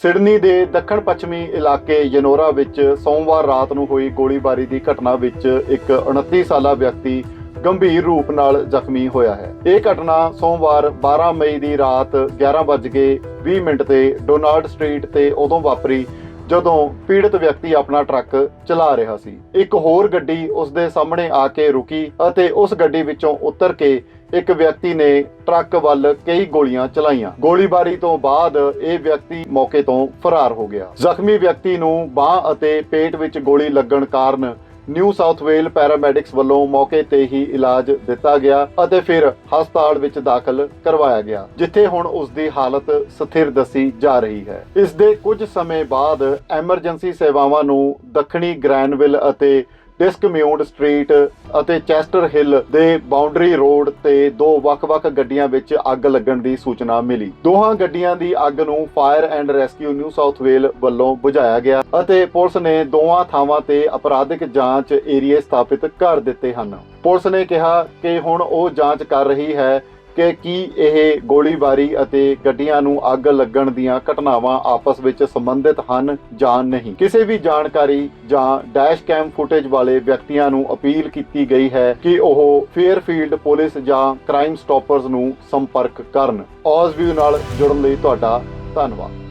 Sydney ਦੇ ਦੱਖਣ ਪੱਛਮੀ ਇਲਾਕੇ ਯਨੋਰਾ ਵਿੱਚ ਸੋਮਵਾਰ ਰਾਤ ਨੂੰ ਹੋਈ ਗੋਲੀਬਾਰੀ ਦੀ ਘਟਨਾ ਵਿੱਚ ਇੱਕ 29 ਸਾਲਾ ਵਿਅਕਤੀ ਗੰਭੀਰ ਰੂਪ ਨਾਲ ਜ਼ਖਮੀ ਹੋਇਆ ਹੈ। ਇਹ ਘਟਨਾ ਸੋਮਵਾਰ 12 ਮਈ ਦੀ ਰਾਤ 11:20 ਮਿੰਟ ਤੇ ਡੋਨਾਲਡ ਸਟਰੀਟ ਤੇ ਉਦੋਂ ਵਾਪਰੀ ਜਦੋਂ ਪੀੜਤ ਵਿਅਕਤੀ ਆਪਣਾ ਟਰੱਕ ਚਲਾ ਰਿਹਾ ਸੀ। ਇੱਕ ਹੋਰ ਗੱਡੀ ਉਸ ਦੇ ਸਾਹਮਣੇ ਆ ਕੇ ਰੁਕੀ ਅਤੇ ਉਸ ਗੱਡੀ ਵਿੱਚੋਂ ਉਤਰ ਕੇ ਇੱਕ ਵਿਅਕਤੀ ਨੇ ਟਰੱਕ ਵੱਲ ਕਈ ਗੋਲੀਆਂ ਚਲਾਈਆਂ। ਗੋਲੀਬਾਰੀ ਤੋਂ ਬਾਅਦ ਇਹ ਵਿਅਕਤੀ ਮੌਕੇ ਤੋਂ ਫਰਾਰ ਹੋ ਗਿਆ। ਜ਼ਖਮੀ ਵਿਅਕਤੀ ਨੂੰ ਬਾਹ ਅਤੇ ਪੇਟ ਵਿੱਚ ਗੋਲੀ ਲੱਗਣ ਕਾਰਨ ਨਿਊ ਸਾਊਥ ਵੇਲ ਪੈਰਾਮੈਡਿਕਸ ਵੱਲੋਂ ਮੌਕੇ ਤੇ ਹੀ ਇਲਾਜ ਦਿੱਤਾ ਗਿਆ ਅਤੇ ਫਿਰ ਹਸਪਤਾਲ ਵਿੱਚ ਦਾਖਲ ਕਰਵਾਇਆ ਗਿਆ, ਜਿੱਥੇ ਹੁਣ ਉਸ ਦੀ ਹਾਲਤ ਸਥਿਰ ਦੱਸੀ ਜਾ ਰਹੀ ਹੈ। ਇਸ ਦੇ ਕੁਝ ਸਮੇਂ ਬਾਅਦ ਐਮਰਜੈਂਸੀ ਸੇਵਾਵਾਂ ਨੂੰ ਦੱਖਣੀ ਗ੍ਰੈਨਵਿਲ ਅਤੇ ਡਿਸਕਮਿਊਨਡ ਸਟਰੀਟ ਅਤੇ ਚੈਸਟਰ ਹਿੱਲ ਦੇ ਬਾਉਂਡਰੀ ਰੋਡ ਤੇ ਦੋ ਵੱਖ-ਵੱਖ ਗੱਡੀਆਂ ਵਿੱਚ ਅੱਗ ਲੱਗਣ ਦੀ ਸੂਚਨਾ ਮਿਲੀ। ਦੋਹਾਂ ਗੱਡੀਆਂ ਦੀ ਅੱਗ ਨੂੰ fire and rescue New South Wales ਵੱਲੋਂ ਬੁਝਾਇਆ ਗਿਆ ਅਤੇ ਪੁਲਿਸ ਨੇ ਦੋਵਾਂ ਥਾਵਾਂ ਤੇ ਅਪਰਾਧਿਕ ਜਾਂਚ ਏਰੀਏ ਸਥਾਪਿਤ ਕਰ ਦਿੱਤੇ ਹਨ। ਪੁਲਿਸ ਨੇ ਕਿਹਾ ਕਿ ਹੁਣ ਉਹ ਜਾਂਚ ਕਰ ਰਹੀ ਹੈ ਕਿ ਕੀ ਇਹ ਗੋਲੀਬਾਰੀ ਅਤੇ ਗੱਡੀਆਂ ਨੂੰ ਅੱਗ ਲੱਗਣ ਦੀਆਂ ਘਟਨਾਵਾਂ ਆਪਸ ਵਿੱਚ ਸੰਬੰਧਿਤ ਹਨ ਜਾਂ ਨਹੀਂ? ਕਿਸੇ ਵੀ ਜਾਣਕਾਰੀ ਜਾਂ ਡੈਸ਼ ਕੈਮ ਫੁਟੇਜ ਵਾਲੇ ਵਿਅਕਤੀਆਂ ਨੂੰ ਅਪੀਲ ਕੀਤੀ ਗਈ ਹੈ ਕਿ ਉਹ ਫੇਅਰਫੀਲਡ ਪੁਲਿਸ ਜਾਂ ਕ੍ਰਾਈਮ ਸਟਾਪਰਸ ਨੂੰ ਸੰਪਰਕ ਕਰਨ। ਔਜ਼ ਵਿਊ ਨਾਲ ਜੁੜਨ ਲਈ ਤੁਹਾਡਾ ਧੰਨਵਾਦ।